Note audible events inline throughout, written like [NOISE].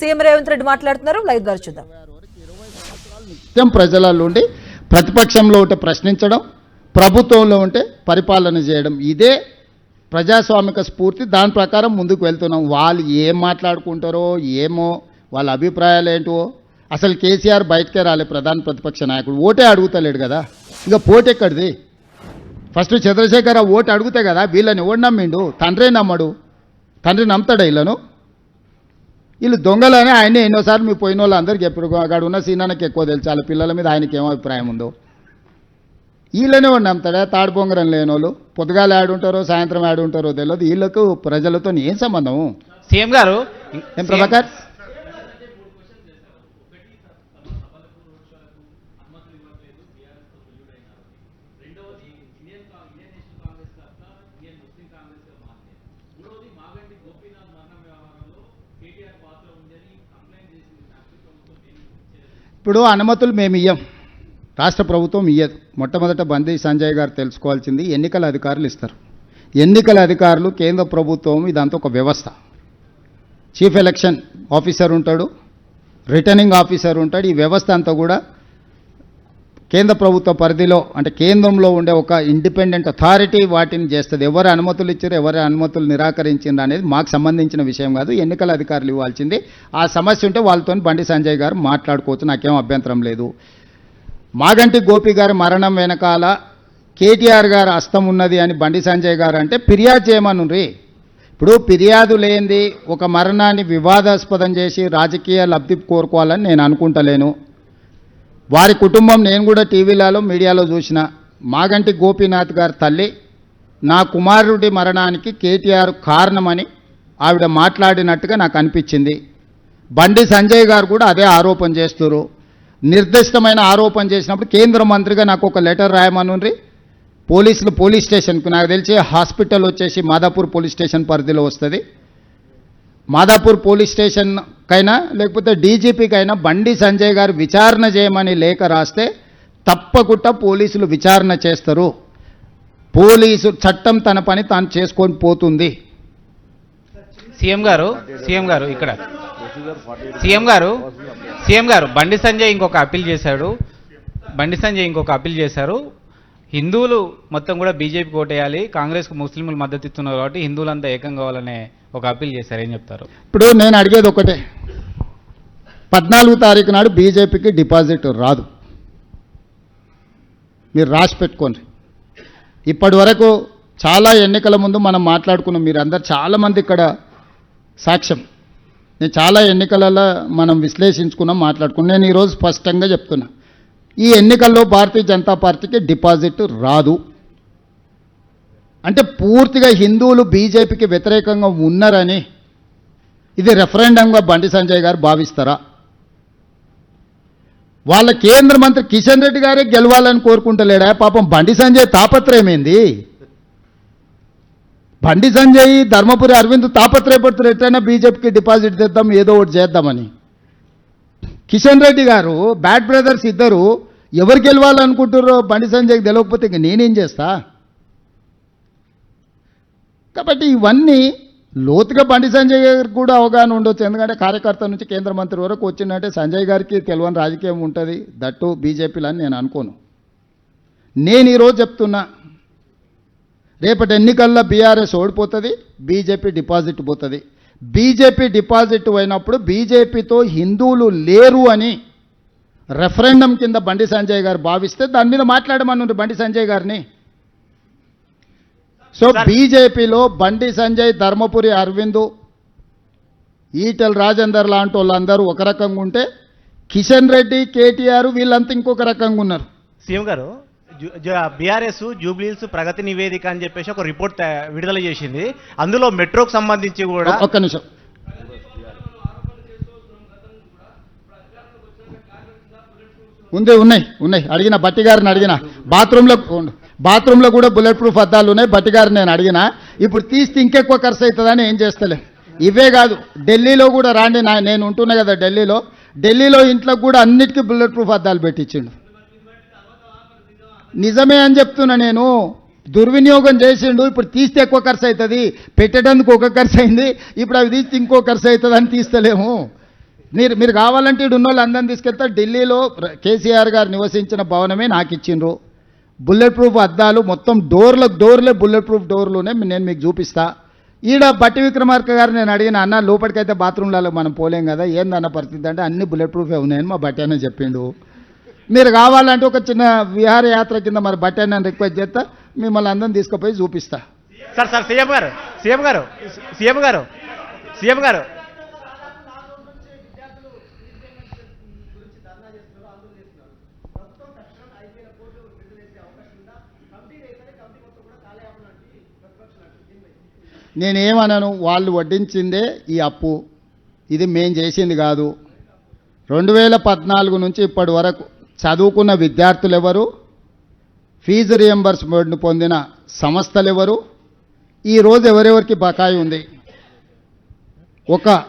CM Revanth Reddy మాట్లాడుతున్నారు. Live ద్వారా చూద్దాం. నిత్యం ప్రజలలో ఉండి ప్రతిపక్షంలో ఉంటే ప్రశ్నించడం ప్రభుత్వంలో ఉంటే పరిపాలన చేయడం ఇదే ప్రజాస్వామిక స్ఫూర్తి. దాని ప్రకారం ముందుకు వెళ్తున్నాం. వాళ్ళు ఏం మాట్లాడుకుంటారో ఏమో వాళ్ళ అభిప్రాయాలు ఏంటో. అసలు కేసీఆర్ బయటకే రాలే ప్రధాన ప్రతిపక్ష నాయకుడు. ఓటే అడుగుతలేడు కదా. ఇంకా పోటీ ఎక్కడిది? ఫస్ట్ చంద్రశేఖర ఓటు అడుగుతే కదా వీళ్ళని ఎవడు నమ్మిండు? తండ్రే నమ్మడు. తండ్రి నమ్ముతాడు వీళ్ళను? వీళ్ళు దొంగలని ఆయన. ఎన్నోసార్లు మీ పోయిన వాళ్ళు అందరికీ ఎప్పుడు అక్కడ ఉన్న సీనానికి ఎక్కువ తెలుసు. వాళ్ళ పిల్లల మీద ఆయనకి ఏమో అభిప్రాయం ఉందో? వీళ్ళనే వాడు నమ్ముతాడా? తాడు బొంగరం లేని వాళ్ళు పొద్దుగాలు ఆడుంటారో సాయంత్రం ఆడుంటారో తెలియదు వీళ్ళకు ప్రజలతో ఏం సంబంధం సీఎం గారు ఏం ప్రభాకర్? ఇప్పుడు అనుమతులు మేము ఇయ్యం. రాష్ట్ర ప్రభుత్వం ఇయ్యదు. మొట్టమొదట బందీ సంజయ్ గారు తెలుసుకోవాల్సింది ఎన్నికల అధికారులు ఇస్తారు. ఎన్నికల అధికారులు కేంద్ర ప్రభుత్వం ఇదంతా ఒక వ్యవస్థ. చీఫ్ ఎలక్షన్ ఆఫీసర్ ఉంటాడు రిటర్నింగ్ ఆఫీసర్ ఉంటాడు. ఈ వ్యవస్థ అంతా కూడా కేంద్ర ప్రభుత్వ పరిధిలో అంటే కేంద్రంలో ఉండే ఒక ఇండిపెండెంట్ అథారిటీ వాటిని చేస్తుంది. ఎవరు అనుమతులు ఇచ్చారు ఎవరు అనుమతులు నిరాకరించారు అనేది మాకు సంబంధించిన విషయం కాదు. ఎన్నికల అధికారులు ఇవ్వాల్సింది. ఆ సమస్య ఉంటే వాళ్ళతో బండి సంజయ్ గారు మాట్లాడుకోవచ్చు. నాకేం అభ్యంతరం లేదు. మాగంటి గోపి గారి మరణం వెనకాల కేటీఆర్ గారు హస్తం ఉన్నది అని బండి సంజయ్ గారు అంటే ఫిర్యాదు చేయమనుండ్రి. ఇప్పుడు ఫిర్యాదు లేనిది ఒక మరణాన్ని వివాదాస్పదం చేసి రాజకీయ లబ్ధి కోరుకోవాలని నేను అనుకుంటలేను. వారి కుటుంబం నేను కూడా టీవీలలో మీడియాలో చూసిన మాగంటి గోపీనాథ్ గారి తల్లి నా కుమారుడి మరణానికి కేటీఆర్ కారణమని ఆవిడ మాట్లాడినట్టుగా నాకు అనిపించింది. బండి సంజయ్ గారు కూడా అదే ఆరోపణ చేస్తున్నారు నిర్దిష్టమైన ఆరోపణ చేసినప్పుడు కేంద్ర మంత్రిగా నాకు ఒక లెటర్ రాయమనుండ్రి. పోలీసులు పోలీస్ స్టేషన్కు నాకు తెలిసి హాస్పిటల్ వచ్చేసి మాదాపూర్ పోలీస్ స్టేషన్ పరిధిలో వస్తుంది. మాదాపూర్ పోలీస్ స్టేషన్ కైనా లేకపోతే డీజీపీకైనా బండి సంజయ్ గారు విచారణ చేయమని లేఖ రాస్తే తప్పకుండా పోలీసులు విచారణ చేస్తారు. పోలీసు చట్టం తన పని తాను చేసుకొని పోతుంది. సీఎం గారు సీఎం గారు ఇక్కడ. సీఎం గారు సీఎం గారు బండి సంజయ్ ఇంకొక అప్పీల్ చేశాడు. బండి సంజయ్ ఇంకొక అప్పీల్ చేశారు. హిందువులు మొత్తం కూడా బీజేపీకి ఓటేయాలి కాంగ్రెస్కు ముస్లింలు మద్దతు ఇస్తున్నారు కాబట్టి హిందువులంతా ఏకం కావాలనే ఒక అప్పీల్ చేశారు. ఏం చెప్తారు? ఇప్పుడు నేను అడిగేది ఒకటే. పద్నాలుగు తారీఖు నాడు బీజేపీకి డిపాజిట్ రాదు. మీరు రాసి పెట్టుకోండి. ఇప్పటి వరకు చాలా ఎన్నికల ముందు మనం మాట్లాడుకున్నాం. మీరు అందరు చాలామంది ఇక్కడ సాక్ష్యం. నేను చాలా ఎన్నికలలో మనం విశ్లేషించుకున్నాం మాట్లాడుకున్నాం. నేను ఈరోజు స్పష్టంగా చెప్తున్నా. ఈ ఎన్నికల్లో భారతీయ జనతా పార్టీకి డిపాజిట్ రాదు. అంటే పూర్తిగా హిందువులు బీజేపీకి వ్యతిరేకంగా ఉన్నారని ఇది రెఫరెండంగా బండి సంజయ్ గారు భావిస్తారా? వాళ్ళ కేంద్ర మంత్రి కిషన్ రెడ్డి గారే గెలవాలని కోరుకుంటలేడా? పాపం బండి సంజయ్ తాపత్రయమేంది. బండి సంజయ్ ధర్మపురి అరవింద్ తాపత్రయపడుతున్నారు. ఎట్లయినా బీజేపీకి డిపాజిట్ తెద్దాం ఏదో ఒకటి చేద్దామని. కిషన్ రెడ్డి గారు బ్యాడ్ బ్రదర్స్ ఇద్దరు ఎవరు గెలవాలనుకుంటారో బండి సంజయ్కి తెలియకపోతే ఇంక నేనేం చేస్తా? కాబట్టి ఇవన్నీ లోతుగా బండి సంజయ్ గారికి కూడా అవగాహన ఉండొచ్చు. ఎందుకంటే కార్యకర్త నుంచి కేంద్ర మంత్రి వరకు వచ్చిందంటే సంజయ్ గారికి తెలియని రాజకీయం ఉంటుంది. దట్టు బీజేపీలు అని నేను అనుకోను. నేను ఈరోజు చెప్తున్నా రేపటి ఎన్నికల్లో బీఆర్ఎస్ ఓడిపోతుంది బీజేపీ డిపాజిట్ పోతుంది. బీజేపీ డిపాజిట్ అయినప్పుడు బీజేపీతో హిందువులు లేరు అని రెఫరెండం కింద బండి సంజయ్ గారు భావిస్తే దాని మీద మాట్లాడమన్నారు బండి సంజయ్ గారిని. సో బీజేపీలో బండి సంజయ్ ధర్మపురి అరవింద్ ఈటెల్ రాజేందర్ లాంటి వాళ్ళందరూ ఒక రకంగా ఉంటే కిషన్ రెడ్డి కేటీఆర్ వీళ్ళంతా ఇంకొక రకంగా ఉన్నారు. సీఎం గారు బీఆర్ఎస్ జూబ్లీల్స్ ప్రగతి నివేదిక అని చెప్పేసి ఒక రిపోర్ట్ విడుదల చేసింది. అందులో మెట్రోకు సంబంధించి కూడా ఒక్క నిమిషం. ఉంది ఉన్నాయి ఉన్నాయి. అడిగిన బట్టి గారిని అడిగిన. బాత్రూంలో. బాత్రూంలో కూడా బుల్లెట్ ప్రూఫ్ అద్దాలు ఉన్నాయి. బట్టిగారు నేను అడిగిన ఇప్పుడు తీస్తే ఇంకెక్కువ ఖర్చు అవుతుందని ఏం చేస్తలే. ఇవే కాదు ఢిల్లీలో కూడా రాండి నా నేను ఉంటున్నా కదా ఢిల్లీలో. ఢిల్లీలో ఇంట్లో కూడా అన్నిటికీ బుల్లెట్ ప్రూఫ్ అద్దాలు పెట్టించిండు. నిజమే అని చెప్తున్నా నేను. దుర్వినియోగం చేసిండు ఇప్పుడు తీస్తే ఎక్కువ ఖర్చు అవుతుంది పెట్టడానికి ఒక ఖర్చు అయింది. ఇప్పుడు అవి తీస్తే ఇంకో ఖర్చు అవుతుంది అని తీస్తలేము. మీరు మీరు కావాలంటే ఇటు ఉన్న అందరం తీసుకెళ్తే ఢిల్లీలో కేసీఆర్ గారు నివసించిన భవనమే నాకు ఇచ్చిండ్రు. బుల్లెట్ ప్రూఫ్ అద్దాలు మొత్తం డోర్ల డోర్లే బుల్లెట్ ప్రూఫ్ డోర్లునే నేను మీకు చూపిస్తా. ఈడ బట్టి విక్రమార్క గారు నేను అడిగిన అన్న లోపలికైతే బాత్రూంలలో మనం పోలేం కదా ఏందన్న పరిస్థితి? అంటే అన్ని బుల్లెట్ ప్రూఫే ఉన్నాయని మా బట్టి అన్న చెప్పిండు. మీరు కావాలంటే ఒక చిన్న విహారయాత్ర కింద మరి బట్టి అన్న రిక్వెస్ట్ చేస్తా మిమ్మల్ని అందరం తీసుకుపోయి చూపిస్తా. సార్ సార్ సీఎం గారు సీఎం గారు సీఎం గారు సీఎం గారు నేనేమనను వాళ్ళు వడ్డించిందే ఈ అప్పు. ఇది మేం చేసింది కాదు. రెండు వేల పద్నాలుగు నుంచి ఇప్పటి వరకు చదువుకున్న విద్యార్థులు ఎవరు ఫీజు రియంబర్స్మెంట్ పొందిన సంస్థలు ఎవరు ఈరోజు ఎవరెవరికి బకాయి ఉంది? ఒక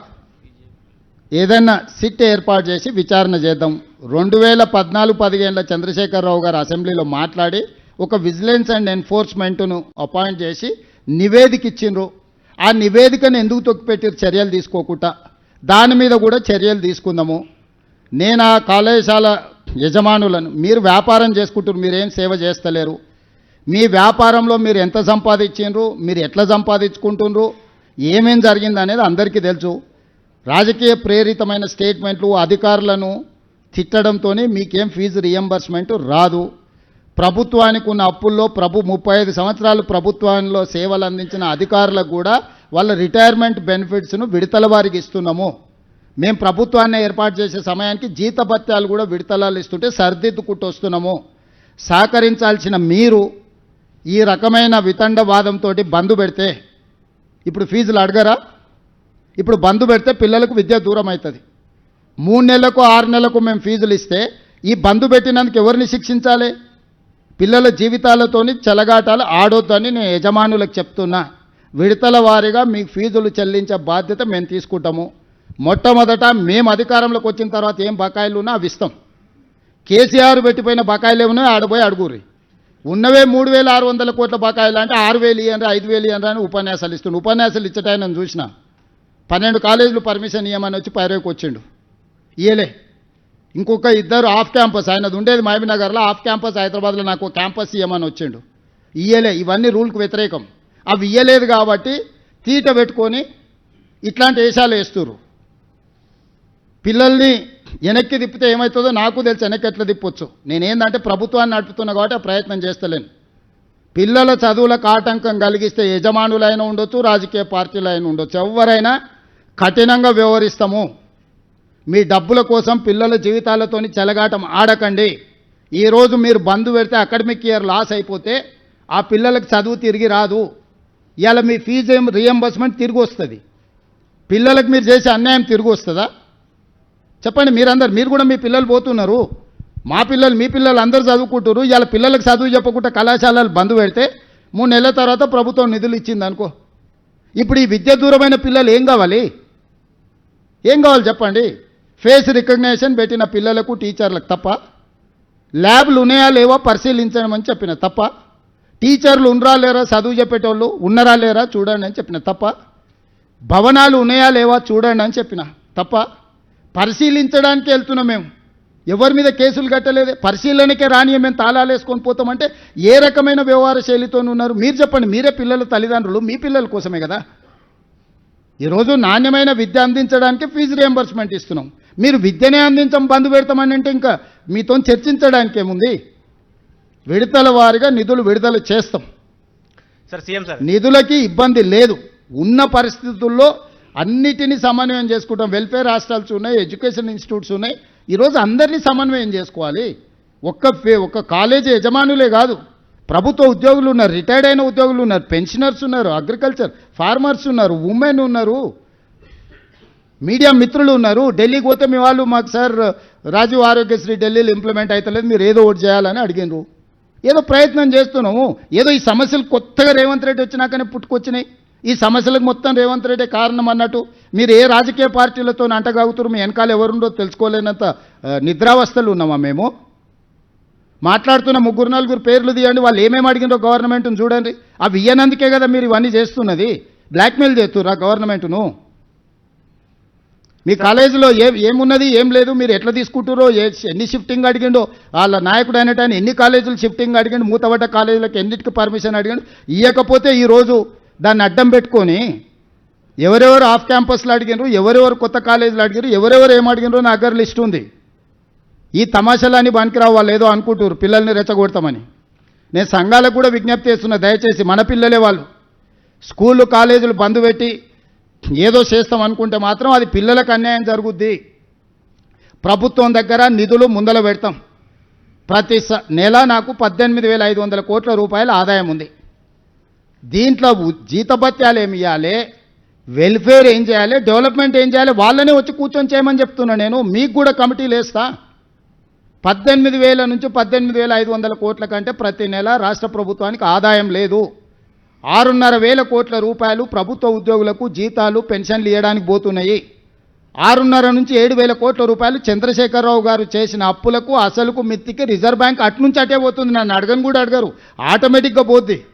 ఏదైనా సిట్ ఏర్పాటు చేసి విచారణ చేద్దాం. రెండు వేల పద్నాలుగు పదిహేనుల చంద్రశేఖరరావు గారు అసెంబ్లీలో మాట్లాడి ఒక విజిలెన్స్ అండ్ ఎన్ఫోర్స్మెంట్ను అపాయింట్ చేసి నివేదిక ఇచ్చిండ్రు. ఆ నివేదికను ఎందుకు తొక్కిపెట్టారు? చర్యలు తీసుకోకుండా. దాని మీద కూడా చర్యలు తీసుకుందాము. నేను ఆ కళాశాల యజమానులను మీరు వ్యాపారం చేసుకుంటారు మీరేం సేవ చేస్తలేరు. మీ వ్యాపారంలో మీరు ఎంత సంపాదించిండ్రు మీరు ఎట్లా సంపాదించుకుంటుండ్రు ఏమేం జరిగింది అనేది అందరికీ తెలుసు. రాజకీయ ప్రేరితమైన స్టేట్మెంట్లు అధికారులను తిట్టడంతో మీకేం ఫీజు రియంబర్స్మెంట్ రాదు. ప్రభుత్వానికి ఉన్న అప్పుల్లో ప్రభు ముప్పై ఐదు సంవత్సరాలు ప్రభుత్వంలో సేవలు అందించిన అధికారులకు కూడా వాళ్ళ రిటైర్మెంట్ బెనిఫిట్స్ను విడతల వారికి ఇస్తున్నాము. మేము ప్రభుత్వాన్ని ఏర్పాటు చేసే సమయానికి జీతభత్యాలు కూడా విడతలాలు ఇస్తుంటే సర్దిద్దుకుంటూ వస్తున్నాము. సహకరించాల్సిన మీరు ఈ రకమైన వితండవాదంతో బంధు పెడితే ఇప్పుడు ఫీజులు అడగరా? ఇప్పుడు బంధు పెడితే పిల్లలకు విద్య దూరం అవుతుంది. మూడు నెలలకు ఆరు నెలలకు మేము ఫీజులు ఇస్తే ఈ బంధు పెట్టినందుకు ఎవరిని శిక్షించాలి? పిల్లల జీవితాలతోని చెలగాటాలు ఆడొద్దని నేను యజమానులకు చెప్తున్నా. విడతల వారీగా మీకు ఫీజులు చెల్లించే బాధ్యత మేము తీసుకుంటాము. మొట్టమొదట మేము అధికారంలోకి వచ్చిన తర్వాత ఏం బకాయిలు ఉన్నా అవి ఇస్తాం. కేసీఆర్ పెట్టిపోయిన బకాయిలు ఏమన్నా ఆడపోయి అడుగురి ఉన్నవే మూడు వేల ఆరు వందల కోట్ల బకాయిలు అంటే ఆరు వేలు ఇయ్యండి ఐదు వేలు ఇయ్యండి అని ఉపన్యాసాలు ఇస్తుండు. ఉపన్యాసాలు ఇచ్చటాయని నేను చూసిన. పన్నెండు కాలేజీలు పర్మిషన్ ఇవ్వమని వచ్చి పైరేకి వచ్చిండు. ఇయలే ఇంకొక ఇద్దరు ఆఫ్ క్యాంపస్ ఆయనది ఉండేది మహబీనగర్లో ఆఫ్ క్యాంపస్ హైదరాబాద్లో నాకు ఒక క్యాంపస్ ఇవ్వమని వచ్చిండు. ఇయ్యలే ఇవన్నీ రూల్కి వ్యతిరేకం. అవి ఇయ్యలేదు కాబట్టి తీట పెట్టుకొని ఇట్లాంటి వేషాలు వేస్తురు పిల్లల్ని వెనక్కి తిప్పితే ఏమవుతుందో నాకు తెలుసు వెనక్కి ఎట్లా తిప్పొచ్చు. నేనేందంటే ప్రభుత్వాన్ని నడుపుతున్నా కాబట్టి ఆ ప్రయత్నం చేస్తలేను. పిల్లల చదువులకు ఆటంకం కలిగిస్తే యజమానులైనా ఉండొచ్చు రాజకీయ పార్టీలైనా ఉండొచ్చు. ఎవరైనా కఠినంగా వ్యవహరిస్తాము. మీ డబ్బుల కోసం పిల్లల జీవితాలతోని చెలగాటం ఆడకండి. ఈరోజు మీరు బంధు పెడితే అకాడమిక్ ఇయర్ లాస్ అయిపోతే ఆ పిల్లలకు చదువు తిరిగి రాదు. ఇవాళ మీ ఫీజు ఏం రియంబర్స్మెంట్ తిరిగి వస్తుంది. పిల్లలకు మీరు చేసే అన్యాయం తిరిగి వస్తుందా? చెప్పండి మీరందరు మీరు కూడా మీ పిల్లలు పోతున్నారు. మా పిల్లలు మీ పిల్లలు అందరు చదువుకుంటారు ఇలా పిల్లలకు చదువు చెప్పకుండా కళాశాలలు బంద్ పెడితే మూడు నెలల తర్వాత ప్రభుత్వం నిధులు ఇచ్చింది అనుకో. ఇప్పుడు ఈ విద్య దూరమైన పిల్లలు ఏం కావాలి? ఏం కావాలి చెప్పండి? ఫేస్ రికగ్నేషన్ పెట్టిన పిల్లలకు టీచర్లకు తప్ప ల్యాబ్లు ఉన్నాయా లేవా పరిశీలించడం అని చెప్పిన తప్ప టీచర్లు ఉన్నరా లేరా చదువు చెప్పేటోళ్ళు ఉన్నరా లేరా చూడండి అని చెప్పిన తప్ప భవనాలు ఉన్నాయా లేవా చూడండి అని చెప్పిన తప్ప పరిశీలించడానికి వెళ్తున్నాం మేము. ఎవరి మీద కేసులు కట్టలేదు. పరిశీలనకే రాని మేము తాళాలు వేసుకొని పోతామంటే ఏ రకమైన వ్యవహార శైలితో ఉన్నారు? మీరు చెప్పండి. మీరే పిల్లల తల్లిదండ్రులు మీ పిల్లల కోసమే కదా. ఈరోజు నాణ్యమైన విద్య అందించడానికి ఫీజు రియంబర్స్మెంట్ ఇస్తున్నాం. మీరు విద్యనే అందించం బంద్ పెడతామని అంటే ఇంకా మీతో చర్చించడానికి ఏముంది విడతల వారిగా నిధులు విడుదల చేస్తాం. Sir CM sir. నిధులకి ఇబ్బంది లేదు. ఉన్న పరిస్థితుల్లో అన్నిటినీ సమన్వయం చేసుకుంటాం. వెల్ఫేర్ హాస్టల్స్ ఉన్నాయి ఎడ్యుకేషన్ ఇన్స్టిట్యూట్స్ ఉన్నాయి. ఈరోజు అందరినీ సమన్వయం చేసుకోవాలి. ఒక్క ఒక్క కాలేజీ యజమానులే కాదు. ప్రభుత్వ ఉద్యోగులు ఉన్నారు రిటైర్డ్ అయిన ఉద్యోగులు ఉన్నారు పెన్షనర్స్ ఉన్నారు అగ్రికల్చర్ ఫార్మర్స్ ఉన్నారు ఉమెన్ ఉన్నారు. మీడియా మిత్రులు ఉన్నారు. ఢిల్లీకి పోతే మీ వాళ్ళు మాకు సార్ రాజీవ్ ఆరోగ్యశ్రీ ఢిల్లీలో ఇంప్లిమెంట్ అవుతలేదు మీరు ఏదో ఒకటి చేయాలని అడిగినారు. ఏదో ప్రయత్నం చేస్తున్నాము. ఏదో ఈ సమస్యలు కొత్తగా రేవంత్ రెడ్డి వచ్చినాకనే పుట్టుకొచ్చినాయి. ఈ సమస్యలకు మొత్తం రేవంత్ రెడ్డి కారణం అన్నట్టు మీరు ఏ రాజకీయ పార్టీలతో అంటగాగుతారు మీ వెనకాల ఎవరుండో తెలుసుకోలేనంత నిద్రావస్థలు ఉన్నామా మేము? మాట్లాడుతున్న ముగ్గురు నలుగురు పేర్లు తీయండి. వాళ్ళు ఏమేమి అడిగినో గవర్నమెంట్ను చూడండి. అవి ఇయ్యనందుకే కదా మీరు ఇవన్నీ చేస్తున్నది. బ్లాక్మెయిల్ చేస్తుర్రా గవర్నమెంట్ను? మీ కాలేజీలో ఏ ఏమున్నది ఏం లేదు మీరు ఎట్లా తీసుకుంటారో ఏ ఎన్ని షిఫ్టింగ్ అడిగిండో వాళ్ళ నాయకుడు అనేట ఎన్ని కాలేజీలు షిఫ్టింగ్ అడిగిండు మూతబడ్డ కాలేజీలకు ఎన్నిటికి పర్మిషన్ అడిగిండు ఇవ్వకపోతే ఈరోజు దాన్ని అడ్డం పెట్టుకొని ఎవరెవరు ఆఫ్ క్యాంపస్లో అడిగినారు ఎవరెవరు కొత్త కాలేజీలు అడిగారు ఎవరెవరు ఏం అడిగినారో నా దగ్గర లిస్ట్ ఉంది. ఈ తమాషాలని పనికిరావు వాళ్ళు ఏదో అనుకుంటారు పిల్లల్ని రెచ్చగొడతామని. నేను సంఘాలకు కూడా విజ్ఞప్తి చేస్తున్నా దయచేసి మన పిల్లలే వాళ్ళు. స్కూళ్ళు కాలేజీలు బంద్ పెట్టి ఏదో చేస్తాం అనుకుంటే మాత్రం అది పిల్లలకు అన్యాయం జరుగుద్ది. ప్రభుత్వం దగ్గర నిధులు ముందల పెడతాం. ప్రతి నెల నాకు పద్దెనిమిది వేల ఐదు వందల కోట్ల రూపాయల ఆదాయం ఉంది. దీంట్లో జీతభత్యాలు ఏమి ఇవ్వాలి వెల్ఫేర్ ఏం చేయాలి? డెవలప్మెంట్ ఏం చేయాలి? వాళ్ళనే వచ్చి కూర్చొని చేయమని చెప్తున్నా నేను. మీకు కూడా కమిటీలు వేస్తా. పద్దెనిమిది వేల నుంచి పద్దెనిమిది వేల ఐదు వందల కోట్ల కంటే ప్రతి నెల రాష్ట్ర ప్రభుత్వానికి ఆదాయం లేదు. ఆరున్నర వేల కోట్ల రూపాయలు ప్రభుత్వ ఉద్యోగులకు జీతాలు పెన్షన్లు ఇవ్వడానికి పోతున్నాయి. ఆరున్నర నుంచి ఏడు వేల కోట్ల రూపాయలు చంద్రశేఖరరావు గారు చేసిన అప్పులకు అసలుకు మిత్తికి రిజర్వ్ బ్యాంక్ అట్నుంచి అటే పోతుంది. నన్ను అడగను కూడా అడగరు. ఆటోమేటిక్గా పోద్ది.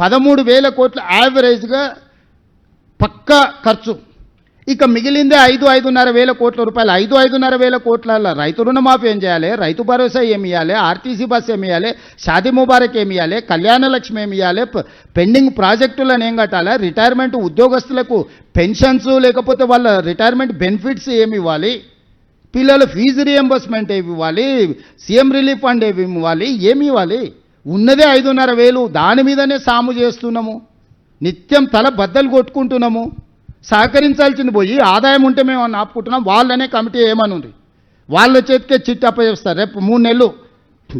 పదమూడు వేల కోట్ల యావరేజ్గా పక్కా ఖర్చు. ఇక మిగిలిందే ఐదు ఐదున్నర వేల కోట్ల రూపాయలు. ఐదు ఐదున్నర వేల కోట్ల రైతు రుణమాఫీ ఏం చేయాలి? రైతు భరోసా ఏమి ఇవ్వాలి ఆర్టీసీ బస్ ఏమి ఇవ్వాలి షాదీ ముబారక్ ఏమి ఇవ్వాలి కళ్యాణ లక్ష్మి ఏమి ఇవ్వాలి పెండింగ్ ప్రాజెక్టులను ఏం కట్టాలి? రిటైర్మెంట్ ఉద్యోగస్తులకు పెన్షన్స్ లేకపోతే వాళ్ళ రిటైర్మెంట్ బెనిఫిట్స్ ఏమి ఇవ్వాలి? పిల్లల ఫీజు రియంబర్స్మెంట్ ఏమి ఇవ్వాలి? సీఎం రిలీఫ్ ఫండ్ ఏమి ఇవ్వాలి? ఏమి ఇవ్వాలి? ఉన్నదే ఐదున్నర వేలు దాని మీదనే సాము చేస్తున్నాము. నిత్యం తల బద్దలు కొట్టుకుంటున్నాము. సహకరించాల్సింది పోయి ఆదాయం ఉంటే మేము ఆపుకుంటున్నాం? వాళ్ళనే కమిటీ ఏమనుంది? వాళ్ళ చేతికే చిట్ అప్పచేస్తారు రేపు మూడు నెలలు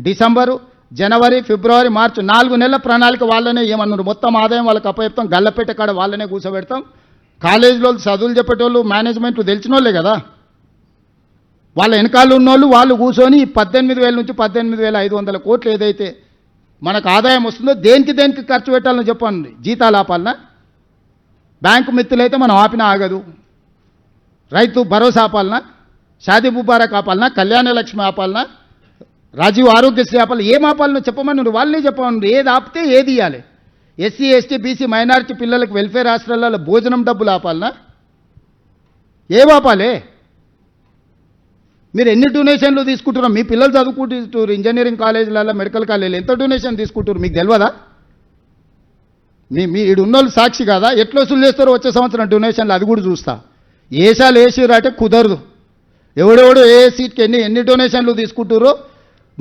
డిసెంబరు జనవరి ఫిబ్రవరి మార్చి నాలుగు నెలల ప్రణాళిక వాళ్ళనే ఏమన్నారు మొత్తం ఆదాయం వాళ్ళకి అప్పచెప్తాం. గల్లపెట్ట కాడ వాళ్ళనే కూర్చోబెడతాం. కాలేజీలో చదువులు చెప్పేటోళ్ళు మేనేజ్మెంట్ తెలిసిన వాళ్ళే కదా. వాళ్ళ వెనకాల ఉన్నోళ్ళు వాళ్ళు కూర్చొని పద్దెనిమిది వేల నుంచి పద్దెనిమిది వేల ఐదు వందల కోట్లు ఏదైతే మనకు ఆదాయం వస్తుందో దేనికి దేనికి ఖర్చు పెట్టాలని చెప్పండి? జీతాలు ఆపాలనా? బ్యాంకు మిత్తులైతే మనం ఆపిన ఆగదు. రైతు భరోసా ఆపాలనా? షాదీ ముబారక్ ఆపాలనా? కళ్యాణ లక్ష్మి ఆపాలనా? రాజీవ్ ఆరోగ్యశ్రీ ఆపాలి ఏం ఆపాలనో చెప్పమని వాళ్ళనే చెప్పమని ఏది ఆపితే ఏది ఇవ్వాలి ఎస్సీ ఎస్టీ బీసీ మైనారిటీ పిల్లలకు వెల్ఫేర్ హాస్టల్లో భోజనం డబ్బులు ఆపాలనా? ఏం ఆపాలి? మీరు ఎన్ని డొనేషన్లు తీసుకుంటున్నారు? మీ పిల్లలు చదువుకుంటున్నారు ఇంజనీరింగ్ కాలేజీలలో మెడికల్ కాలేజీలు ఎంత డొనేషన్ తీసుకుంటారు మీకు తెలియదా మీ మీ ఈడు ఉన్నోళ్ళు సాక్షి కదా? ఎట్లా వసూలు చేస్తారో వచ్చే సంవత్సరం డొనేషన్లు అది కూడా చూస్తా. ఏసాలు వేసిరు అంటే కుదరదు. ఎవడెవడు ఏ సీట్కి ఎన్ని ఎన్ని డొనేషన్లు తీసుకుంటారో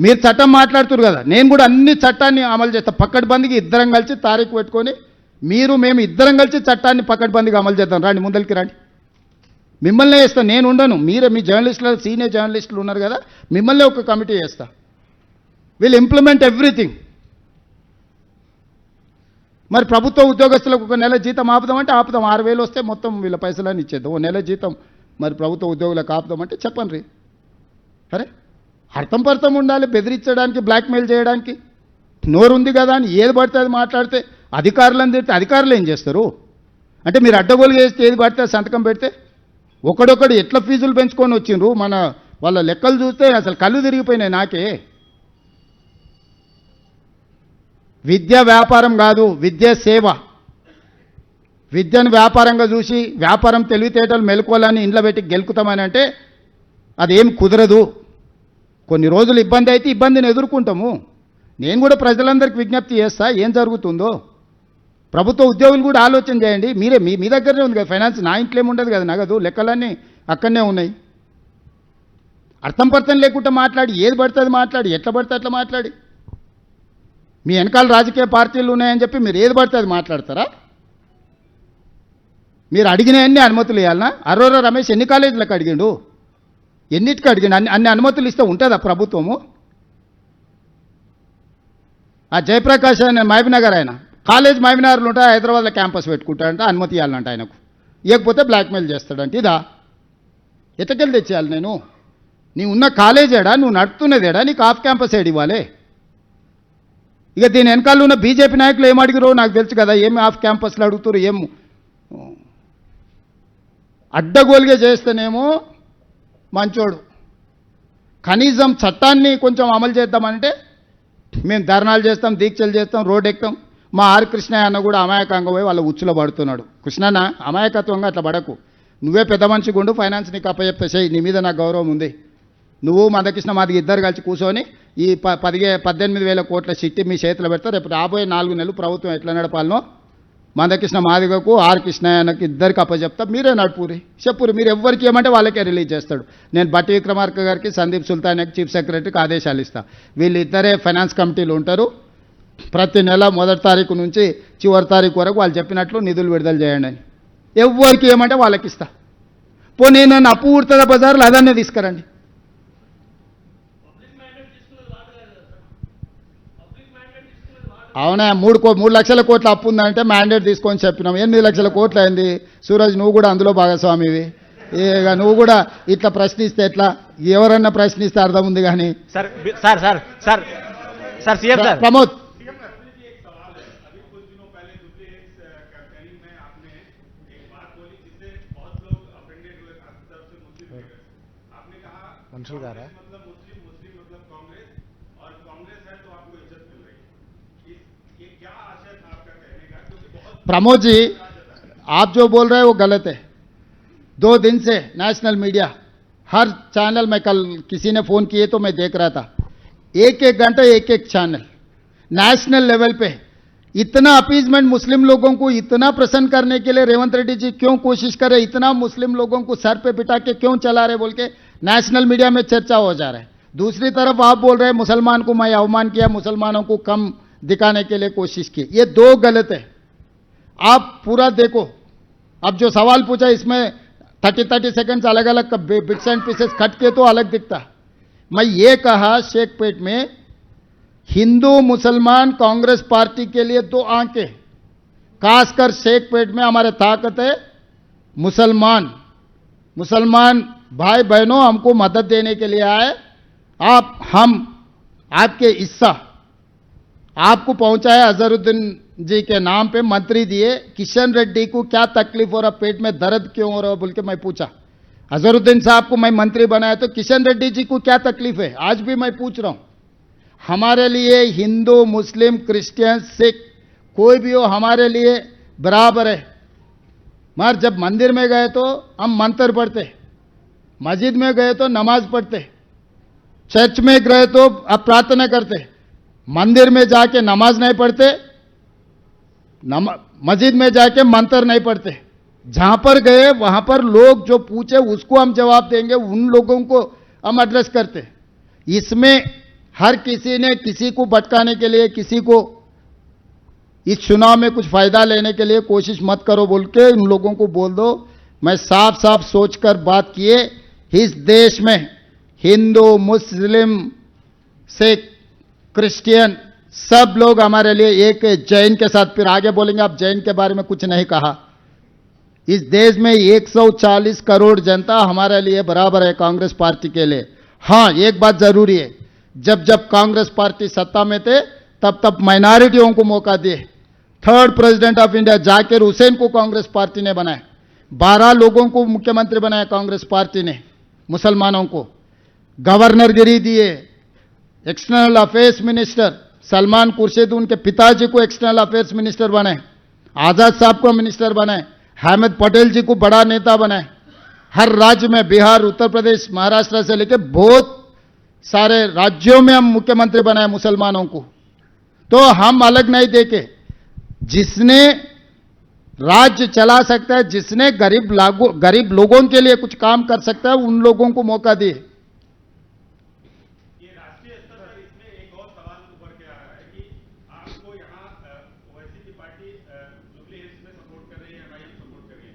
మీరు చట్టం మాట్లాడుతున్నారు కదా. నేను కూడా అన్ని చట్టాన్ని అమలు చేస్తా. బందికి ఇద్దరం కలిసి తారీఖు పెట్టుకొని మీరు మేము ఇద్దరం కలిసి చట్టాన్ని పక్కడ్బందీగా అమలు చేద్దాం. రండి ముందరికి రండి. మిమ్మల్నే వేస్తాను నేను ఉండను. మీరే మీ జర్నలిస్టులు సీనియర్ జర్నలిస్టులు ఉన్నారు కదా. మిమ్మల్నే ఒక కమిటీ వేస్తా విల్ ఇంప్లిమెంట్ ఎవ్రీథింగ్. మరి ప్రభుత్వ ఉద్యోగస్తులకు ఒక నెల జీతం ఆపుదామంటే ఆపుదాం. ఆరు వేలు వస్తే మొత్తం వీళ్ళ పైసలని ఇచ్చేద్దాం. ఓ నెల జీతం మరి ప్రభుత్వ ఉద్యోగులకు ఆపుదామంటే చెప్పండి. అరే అర్థం పర్థం ఉండాలి. బెదిరించడానికి బ్లాక్మెయిల్ చేయడానికి. నోరు ఉంది కదా అని ఏది పడితే అది మాట్లాడితే అధికారులను తిడితే అధికారులు ఏం చేస్తారు? అంటే మీరు అడ్డగోలు చేస్తే ఏది పడితే సంతకం పెడితే ఒకడొకడు ఎట్లా ఫీజులు పెంచుకొని వచ్చిండ్రు? మన వాళ్ళ లెక్కలు చూస్తే అసలు కళ్ళు తిరిగిపోయినాయి నాకే. విద్య వ్యాపారం కాదు విద్య సేవ. విద్యను వ్యాపారంగా చూసి వ్యాపారం తెలివితేటలు మెలుకోవాలని ఇంట్లో పెట్టి గెలుకుతామని అంటే అదేం కుదరదు. కొన్ని రోజులు ఇబ్బంది అయితే ఇబ్బందిని ఎదుర్కొంటాము. నేను కూడా ప్రజలందరికీ విజ్ఞప్తి చేస్తా ఏం జరుగుతుందో. ప్రభుత్వ ఉద్యోగులు కూడా ఆలోచన చేయండి. మీరే మీ మీ దగ్గరనే ఉంది కదా ఫైనాన్స్ నా ఇంట్లో ఏమి ఉండదు కదా నగదు లెక్కలన్నీ అక్కడనే ఉన్నాయి. అర్థం పర్థం లేకుండా మాట్లాడి ఏది పడితే అది మాట్లాడి ఎట్లా పడితే అట్లా మాట్లాడి. మీ వెనకాల రాజకీయ పార్టీలు ఉన్నాయని చెప్పి మీరు ఏది పడితే అది మాట్లాడతారా? మీరు అడిగినవన్నీ అనుమతులు ఇవ్వాలనా? అరోరా రమేష్ ఎన్ని కాలేజీలకు అడిగిండు? ఎన్నిటికి అడిగిండు? అన్ని అన్ని అనుమతులు ఇస్తే ఉంటుందా ప్రభుత్వము? ఆ జయప్రకాష్ ఆయన మహబీనగర్ ఆయన. కాలేజ్ మహబీనగర్లు ఉంటాయి హైదరాబాద్లో క్యాంపస్ పెట్టుకుంటాడంట అనుమతి ఇవ్వాలంట ఆయనకు. ఇవ్వకపోతే బ్లాక్మెయిల్ చేస్తాడంట. ఇదా. ఎట్టకెళ్ళి తెచ్చేయాలి నేను? నీ ఉన్న కాలేజ్ ఏడా నువ్వు నడుపుతున్నదేడా? నీకు ఆఫ్ క్యాంపస్ ఏడు ఇవ్వాలి? ఇక దీని వెనకాల ఉన్న బీజేపీ నాయకులు ఏం అడిగిరో నాకు తెలుసు కదా. ఏమి ఆఫ్ క్యాంపస్లో అడుగుతారు ఏం? అడ్డగోలుగా చేస్తేనేమో మంచోడు. కనీసం చట్టాన్ని కొంచెం అమలు చేద్దామంటే మేము ధర్నాలు చేస్తాం దీక్షలు చేస్తాం రోడ్ ఎక్కాం మా ఆర్ కృష్ణ అన్న కూడా అమాయకంగా పోయి వాళ్ళ ఉచ్చులో పడుతున్నాడు. కృష్ణన్న అమాయకత్వంగా అట్లా పడకు. నువ్వే పెద్ద మనిషి గుండు ఫైనాన్స్ నీకు అప్పచెప్తే చేయి నీ మీద నాకు గౌరవం ఉంది. నువ్వు మందకృష్ణ మాదిగ ఇద్దరు కలిసి కూర్చొని ఈ ప పదిగే పద్దెనిమిది వేల కోట్ల చిట్టి మీ చేతిలో పెడతా. రేపు రాబోయే నాలుగు నెలలు ప్రభుత్వం ఎట్లా నడపాలనో మందకృష్ణ మాదిగకు ఆర్ కృష్ణయ్యకు ఇద్దరికి అప్పచెప్తా మీరే నడుపురి. చెప్పురి. మీరు ఎవరికి ఏమంటే వాళ్ళకే రిలీజ్ చేస్తాడు. నేను బట్టి విక్రమార్క గారికి సందీప్ సుల్తాన్కి చీఫ్ సెక్రటరీకి ఆదేశాలు ఇస్తా. వీళ్ళిద్దరే ఫైనాన్స్ కమిటీలు ఉంటారు. ప్రతి నెల మొదటి తారీఖు నుంచి చివరి తారీఖు వరకు వాళ్ళు చెప్పినట్లు నిధులు విడుదల చేయండి అని. ఎవరికి ఏమంటే వాళ్ళకి ఇస్తా. పోనీ నన్ను అప్పు ఊడుతుందా బజార్లు అదన్నే తీసుకురండి. అవునా? మూడు కో మూడు లక్షల కోట్ల అప్పు ఉందంటే మ్యాండేట్ తీసుకొని చెప్పినాం. ఎనిమిది లక్షల కోట్లు అయింది. సూరజ్ నువ్వు కూడా అందులో భాగస్వామివి. ఇక నువ్వు కూడా ఇట్లా ప్రశ్నిస్తే ఎట్లా? ఎవరన్నా ప్రశ్నిస్తే అర్థం ఉంది కానీ. Sir sir sir sir sir CM sir. Pramod. మనుషులు గారా? प्रमोद जी, आप जो बोल रहे हैं वो गलत है। दो दिन से नेशनल मीडिया हर चैनल में कल किसी ने फ़ोन किए तो मैं देख रहा था। एक एक घंटा, एक एक चैनल नेशनल लेवल पे। इतना अपीजमेंट मुस्लिम लोगों को, इतना प्रसन्न करने के लिए रेवंत रेड्डी जी क्यों कोशिश कर रहे इतना मुस्लिम लोगों को सर पे बिठा के क्यों चला रहे बोल के नेशनल मीडिया में चर्चा हो जा रहा है। दूसरी तरफ़ आप बोल रहे मुसलमान को मैं अवमान किया, मुसलमानों को कम दिखाने के लिए कोशिश की। ये दो गलत है। आप पूरा देखो। अब जो सवाल पूछा, इसमें थर्टी थर्टी सेकंड्स अलग अलग बिट्स एंड पीसेस कट के तो अलग दिखता। मैं ये कहा, शेखपेट में, हिंदू, मुसलमान, कांग्रेस पार्टी के लिए दो आँखें। खासकर शेखपेट में हमारे ताकत है, मुसलमान। मुसलमान भाई बहनों हमको मदद देने के लिए आए। आप, हम, आपके हिस्सा। आपको पहुँचाया अजहरुद्दीन जी के नाम पे मंत्री दिए। किशन रेड्डी को क्या तकलीफ़ हो रहा? पेट में दर्द क्यों हो रहा? बोल के मैं पूछा। अजहरुद्दीन साहब को मैं मंत्री बनाया तो किशन रेड्डी जी को क्या तकलीफ़ है? आज भी मैं पूछ रहा हूँ। हमारे लिए हिंदू, मुस्लिम, क्रिश्चियन, सिख, कोई भी हो, हमारे लिए बराबर है। मगर जब मंदिर में गए तो हम मंत्र पढ़ते, मस्जिद में गए तो नमाज़ पढ़ते, चर्च में गए तो अब प्रार्थना करते। मंदिर में जाके नमाज़ नहीं पढ़ते, नम, मस्जिद में जाके मंत्र नहीं पढ़ते। जहाँ पर गए, वहाँ पर लोग जो पूछे, उसको हम जवाब देंगे, उन लोगों को हम एड्रेस करते इसमें हर किसी ने किसी को भटकाने के लिए, किसी को इस चुनाव में कुछ फ़ायदा लेने के लिए कोशिश मत करो, बोल के उन लोगों को बोल दो। मैं साफ़ साफ़ सोचकर बात किए, इस देश में हिंदू, मुस्लिम, सिख क्रिश्चियन सब लोग हमारे लिए एक जैन के साथ, फिर आगे बोलेंगे, आप जैन के बारे में कुछ नहीं कहा। इस देश में 140 करोड़ जनता हमारे लिए बराबर है कांग्रेस पार्टी के लिए। हाँ एक बात ज़रूरी है, जब जब कांग्रेस पार्टी सत्ता में थे, तब तब माइनॉरिटियों को मौका दिए। Third president of India Zakir Hussain को कांग्रेस पार्टी ने बनाया। बारह लोगों को मुख्यमंत्री बनाया कांग्रेस पार्टी ने, मुसलमानों को। गवर्नर गिरी दिए external affairs minister Salman Khurshid उनके पिताजी को एक्सटर्नल अफेयर्स मिनिस्टर बनाए। आज़ाद साहब को मिनिस्टर बनाए। अहमद पटेल जी को बड़ा नेता बनाए। हर राज्य में बिहार, उत्तर प्रदेश, महाराष्ट्र से लेकर बहुत सारे राज्यों में हम मुख्यमंत्री बनाए मुसलमानों को। तो हम अलग नहीं देखे। जिसने राज्य चला सकता है, जिसने गरीब लागू, गरीब लोगों के लिए कुछ काम कर सकता है, उन लोगों को मौका दिए ये राष्ट्रीय स्तर पर इसमें एक और सवाल उभर के आ रहा है कि आपको यहाँ ओवैसी की पार्टी जुबली हिल्स में सपोर्ट कर रही है एमआईएम सपोर्ट कर रही है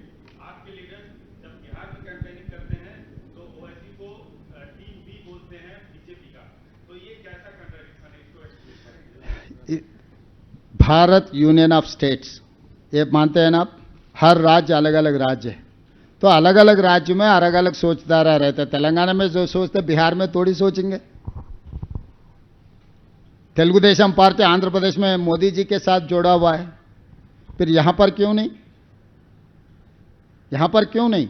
आपके लीडर जब बिहार में कैंपेनिंग करते हैं तो ओवैसी को टीम बी बोलते हैं बीजेपी का तो ये कैसा कंट्राडिक्शन है इसको एक्सप्लेन करेंगे भारत यूनियन ऑफ़ स्टेट्स। ये मानते हैं ना आप? हर राज्य अलग अलग राज्य है। तो अलग अलग राज्य में अलग अलग सोचदारा रहते हैं। तेलंगाना में जो सोचते बिहार में थोड़ी सोचेंगे। तेलुगु देशम पार्टी आंध्र प्रदेश में मोदी जी के साथ जोड़ा हुआ है। फिर यहाँ पर क्यों नहीं? यहाँ पर क्यों नहीं?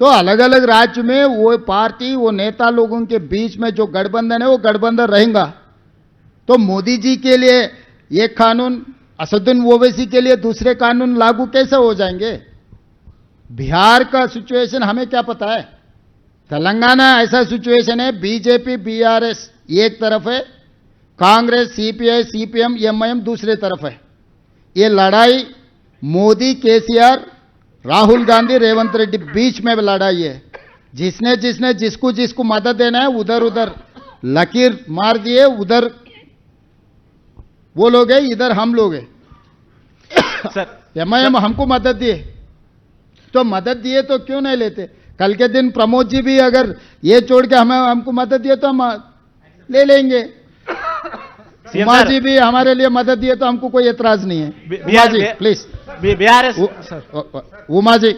तो अलग अलग राज्य में वो पार्टी, वो नेता लोगों के बीच में जो गठबंधन है, वो गठबंधन रहेगा। तो मोदी जी के लिए एक कानून असदुद्दीन ओवैसी के लिए दूसरे कानून लागू कैसे हो जाएँगे? बिहार का सिचुएशन हमें क्या पता है? तेलंगाना ऐसा सिचुएशन है, बीजेपी, बीआरएस एक तरफ़ है, कांग्रेस, सीपीआई, सीपीएम एमआईएम दूसरे तरफ़ है। ये लड़ाई मोदी, केसीआर, राहुल गांधी, रेवंत रेड्डी बीच में लड़ाई है। जिसने जिसने जिसको जिसको मदद देना है उधर उधर लकीर मार दिए, उधर वो लोग है इधर हम लोग है। [COUGHS] सर एम आई एम हमको मदद दिए। तो मदद दिए तो क्यों नहीं लेते? कल के दिन प्रमोद जी भी अगर ये छोड़ के हमें हमको मदद दिए तो हम ले लेंगे। [COUGHS] उमा जी भी हमारे लिए मदद दिए तो हमको कोई एतराज़ नहीं है। Bihar ji please Bihar Uma ji.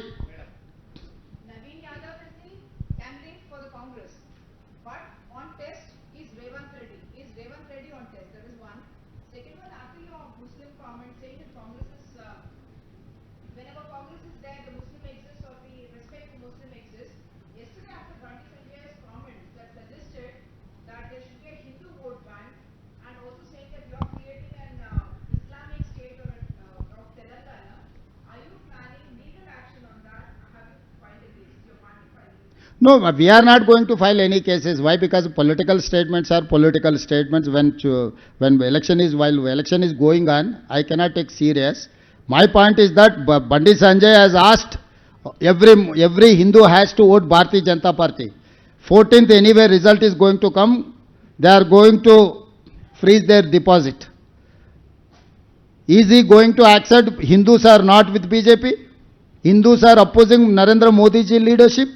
No, we are not going to file any cases. Why? Because political statements are political statements. When cho- when election is while election is going on, I cannot take serious. My point is that B- Bandi Sanjay has asked every every Hindu has to vote Bharatiya Janata Party. 14th anyway result is going to come. They are going to freeze their deposit. Is he going to accept Hindus are not with BJP? Hindus are opposing Narendra Modi ji leadership?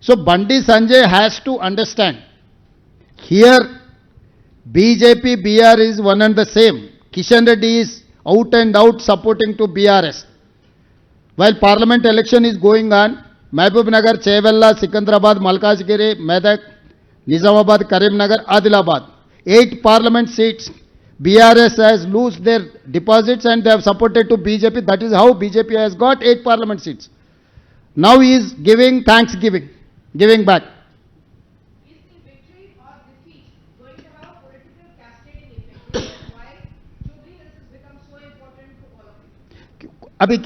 So Bandi Sanjay has to understand, here BJP, BR is one and the same. Kishan Reddy is out and out supporting to BRS. While parliament election is going on, Mahbub Nagar, Chevella, Sikandrabad, Malkajgiri, Medak, Nizamabad, Karimnagar, Adilabad. Eight parliament seats. BRS has lose their deposits and they have supported to BJP. That is how BJP has got eight parliament seats. Now he is giving thanksgiving, giving back. Abhi,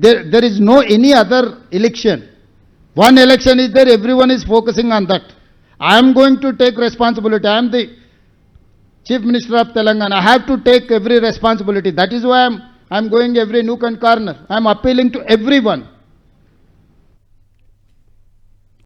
there, there is no any other election. One election is there, everyone is focusing on that. I am going to take responsibility. I am the Chief Minister of Telangana. I have to take every responsibility. That is why I am, I am going every nook and corner. I am appealing to everyone.